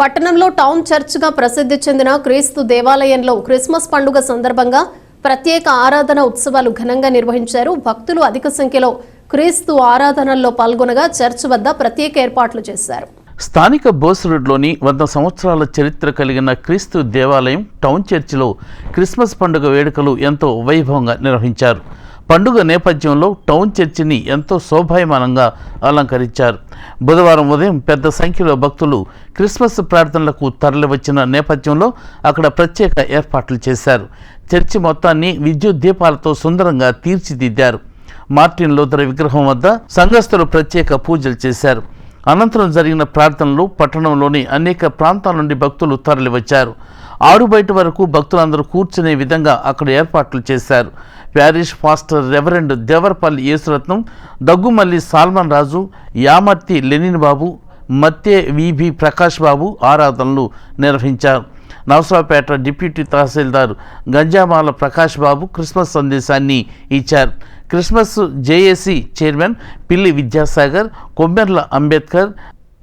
పట్టణంలో టౌన్ చర్చ్గా ప్రసిద్ధి చెందిన క్రీస్తు దేవాలయంలో క్రిస్మస్ పండుగ సందర్భంగా ప్రత్యేక ఆరాధన ఉత్సవాలు ఘనంగా నిర్వహించారు. భక్తులు అధిక సంఖ్యలో క్రీస్తు ఆరాధనల్లో పాల్గొనగా చర్చ్ వద్ద ప్రత్యేక ఏర్పాట్లు చేశారు. స్థానిక బోస్ రోడ్లోని వంద సంవత్సరాల చరిత్ర కలిగిన క్రీస్తు దేవాలయం టౌన్ చర్చిలో క్రిస్మస్ పండుగ వేడుకలు ఎంతో వైభవంగా నిర్వహించారు. పండుగ నేపథ్యంలో టౌన్ చర్చిని ఎంతో శోభాయమానంగా అలంకరించారు. బుధవారం ఉదయం పెద్ద సంఖ్యలో భక్తులు క్రిస్మస్ ప్రార్థనలకు తరలివచ్చిన నేపథ్యంలో అక్కడ ప్రత్యేక ఏర్పాట్లు చేశారు. చర్చి మొత్తాన్ని విద్యుత్ దీపాలతో సుందరంగా తీర్చిదిద్దారు. మార్టిన్ లూథర్ విగ్రహం వద్ద సంఘస్థులు ప్రత్యేక పూజలు చేశారు. అనంతరం జరిగిన ప్రార్థనలు పట్టణంలోని అనేక ప్రాంతాల నుండి భక్తులు తరలివచ్చారు. ఆరు బయట వరకు భక్తులందరూ కూర్చునే విధంగా అక్కడ ఏర్పాట్లు చేశారు. Parish pastor reverend Devarapalli Yesuratnam Daggumalli Salmon Raju Yamarthi Lenin Babu Matthe V B Prakash Babu ఆరాధనలు నిర్వహించారు. నవసరావుపేట డిప్యూటీ తహసీల్దార్ గంజామాల ప్రకాష్ బాబు క్రిస్మస్ సందేశాన్ని ఇచ్చారు. Christmas JAC chairman Pilli Vidyasagar Kommerla Ambedkar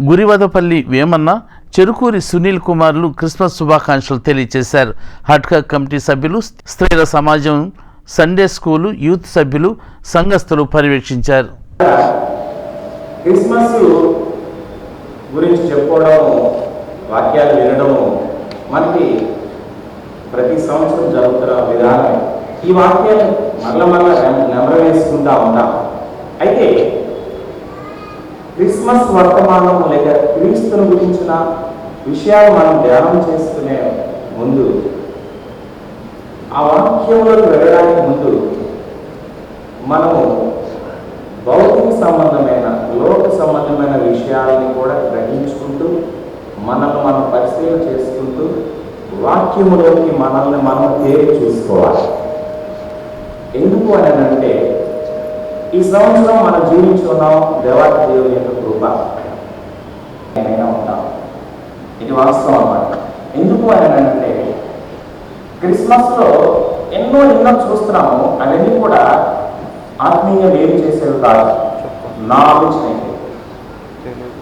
Gurivadapalli Vemanna Cherukuri Sunil కుమార్లు Christmas శుభాకాంక్షలు తెలియజేశారు. హడ్కా కమిటీ సభ్యులు స్త్రీల సమాజం Sunday school youth సభ్యులు సంఘస్థులు పర్యవేక్షించారు. క్రిస్మస్ గురించి చెప్పుకోవడం వాక్యాలు వినడము మనకి ప్రతి సంవత్సరం జరుగుతున్న విధానం. ఈ వాక్యాలు మరల మరల నెమరవేసుకుంటా ఉంటాం. అయితే క్రిస్మస్ వర్తమానం లేక క్రీస్తుని గురించిన విషయాలు మనం ధ్యానం చేసుకునే ముందు ఆ వాక్యంలోకి వెళ్ళడానికి ముందు మనము భౌతిక సంబంధమైన లోక సంబంధమైన విషయాలని కూడా గ్రహించుకుంటూ మనల్ని మనం పరిశీలన చేసుకుంటూ వాక్యములోకి మనల్ని మనం తేరి చూసుకోవాలి. ఎందుకు అని అంటే ఈ సంవత్సరం మనం జీవించున్నాం దేవాతి దేవుని యొక్క కృప. ఏమైనా ఉంటాం ఇది వాస్తవం అన్నమాట. ఎందుకు అని అంటే క్రిస్మస్లో ఎన్నో ఎన్నో చూస్తున్నాము అవన్నీ కూడా ఆత్మీయ ఏం చేసేవి కాదు. నా ఆలోచన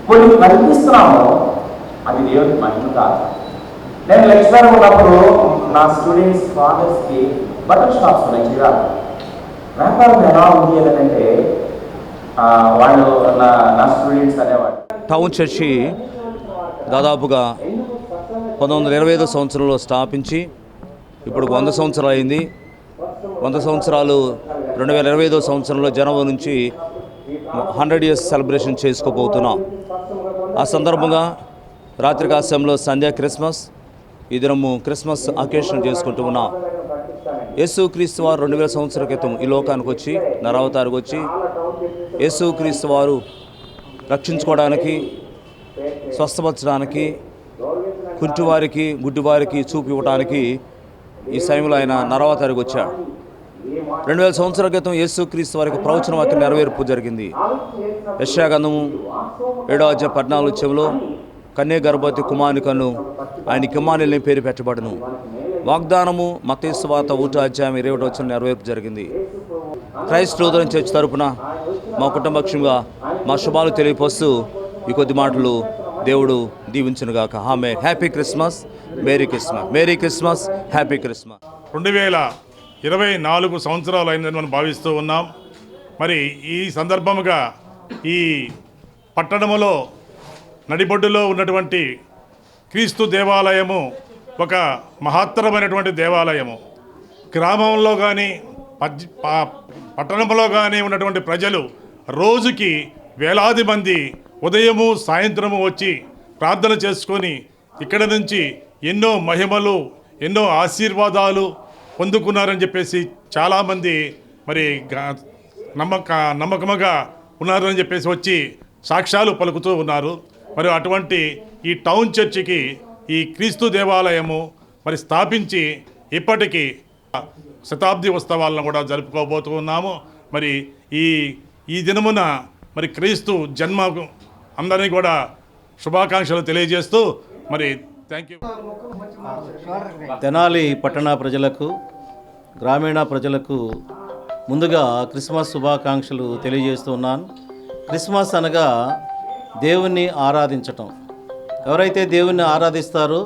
కొన్ని కల్పిస్తున్నాము అది దేవునికి మహిమ కాదు. నేను లెక్చరర్ ఉన్నప్పుడు నా స్టూడెంట్స్ ఫాదర్స్కి బటన్ షాప్స్ ఉన్నాయి రాదు వ్యాపారం ఎలా ఉంది అని అంటే వాళ్ళు నా నా స్టూడెంట్స్ అనేవాళ్ళు. టౌన్ చర్చి దాదాపుగా పంతొమ్మిది వందల ఇరవై ఐదో సంవత్సరంలో స్థాపించి ఇప్పుడు వంద సంవత్సరాలు అయింది. వంద సంవత్సరాలు రెండు వేల ఇరవై ఐదో సంవత్సరంలో జనవరి నుంచి హండ్రెడ్ ఇయర్స్ సెలబ్రేషన్ చేసుకోబోతున్నాం. ఆ సందర్భంగా రాత్రి కాశ్యంలో సంధ్యా క్రిస్మస్ ఈ దినము క్రిస్మస్ అకేషన్ చేసుకుంటూ ఉన్నాం. యేసు క్రీస్తు వారు రెండు వేల సంవత్సరాల క్రితం ఈ లోకానికి వచ్చి నరావతారికి వచ్చి యేసు క్రీస్తు వారు రక్షించుకోవడానికి స్వస్థపరచడానికి కుంటివారికి గుడ్డివారికి చూపు ఇవ్వడానికి ఈ సమయంలో ఆయన నరవతారికి వచ్చాడు. రెండు వేల సంవత్సరాల క్రితం యేసుక్రీస్తు వారికి ప్రవచన వాక్యం నెరవేర్పు జరిగింది. యశాగంధము ఏడో అధ్యాయ పద్నాలుగు చెవులో కన్య గర్భవతి కుమారుని ఆయన కిమ్మానిల్ని పేరు పెట్టబడును. వాగ్దానము మతేశ్వాత ఊట అధ్యాయం ఇరవై ఒకటి వచ్చిన నెరవేర్పు జరిగింది. క్రైస్ట్ ఉదయం చర్చ్ తరపున మా కుటుంబక్షంగా మా శుభాలు తెలియపరుస్తూ ఈ కొద్ది మాటలు దేవుడు దీవించునుగాక. ఆమె happy Christmas. Merry Christmas merry Christmas happy Christmas రెండు వేల ఇరవై నాలుగు సంవత్సరాలు అయిందని మనం భావిస్తూ ఉన్నాం. మరి ఈ సందర్భముగా ఈ పట్టణములో నడిబొడ్డులో ఉన్నటువంటి క్రీస్తు దేవాలయము ఒక మహత్తరమైనటువంటి దేవాలయము. గ్రామంలో కానీ ప- పట్టణంలో కానీ ఉన్నటువంటి ప్రజలు రోజుకి వేలాది మంది ఉదయము సాయంత్రము వచ్చి ప్రార్థన చేసుకొని ఇక్కడ నుంచి ఎన్నో మహిమలు ఎన్నో ఆశీర్వాదాలు పొందుకున్నారని చెప్పేసి చాలామంది మరి నమ్మక నమ్మకముగా ఉన్నారని చెప్పేసి వచ్చి సాక్ష్యాలు పలుకుతూ ఉన్నారు. మరి అటువంటి ఈ టౌన్ చర్చికి ఈ క్రీస్తు దేవాలయము మరి స్థాపించి ఇప్పటికీ శతాబ్ది ఉత్సవాలను కూడా జరుపుకోబోతూ ఉన్నాము. మరి ఈ ఈ దినమున మరి క్రీస్తు జన్మ అందరినీ కూడా శుభాకాంక్షలు తెలియజేస్తూ మరి థ్యాంక్ యూ తెనాలి పట్టణ ప్రజలకు గ్రామీణ ప్రజలకు ముందుగా క్రిస్మస్ శుభాకాంక్షలు తెలియజేస్తున్నాను క్రిస్మస్ అనగా దేవుణ్ణి ఆరాధించటం. ఎవరైతే దేవుణ్ణి ఆరాధిస్తారో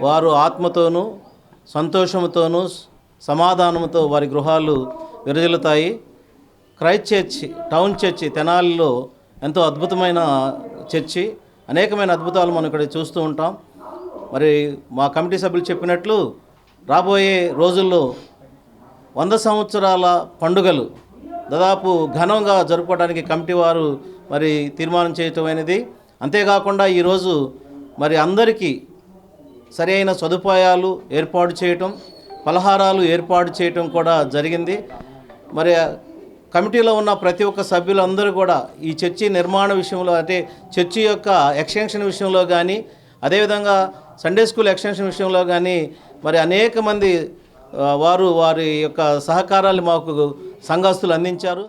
వారు ఆత్మతోనూ సంతోషంతోనూ సమాధానంతో వారి గృహాలు విరజలుతాయి క్రైస్ట్ చర్చి టౌన్ చర్చి తెనాలిలో ఎంతో అద్భుతమైన చర్చి. అనేకమైన అద్భుతాలు మనం ఇక్కడ చూస్తూ ఉంటాం. మరి మా కమిటీ సభ్యులు చెప్పినట్లు రాబోయే రోజుల్లో వంద సంవత్సరాల పండుగలు దాదాపు ఘనంగా జరుపుకోవడానికి కమిటీ వారు మరి తీర్మానం చేయటం అనేది. అంతేకాకుండా ఈరోజు మరి అందరికీ సరైన సదుపాయాలు ఏర్పాటు చేయటం పలహారాలు ఏర్పాటు చేయటం కూడా జరిగింది. మరి కమిటీలో ఉన్న ప్రతి ఒక్క సభ్యులందరూ కూడా ఈ చర్చి నిర్మాణ విషయంలో అంటే చర్చి యొక్క ఎక్స్టెన్షన్ విషయంలో కానీ అదేవిధంగా సండే స్కూల్ ఎక్స్టెన్షన్ విషయంలో కానీ మరి అనేక మంది వారు వారి యొక్క సహకారాలు మాకు సంఘస్థులు అందించారు.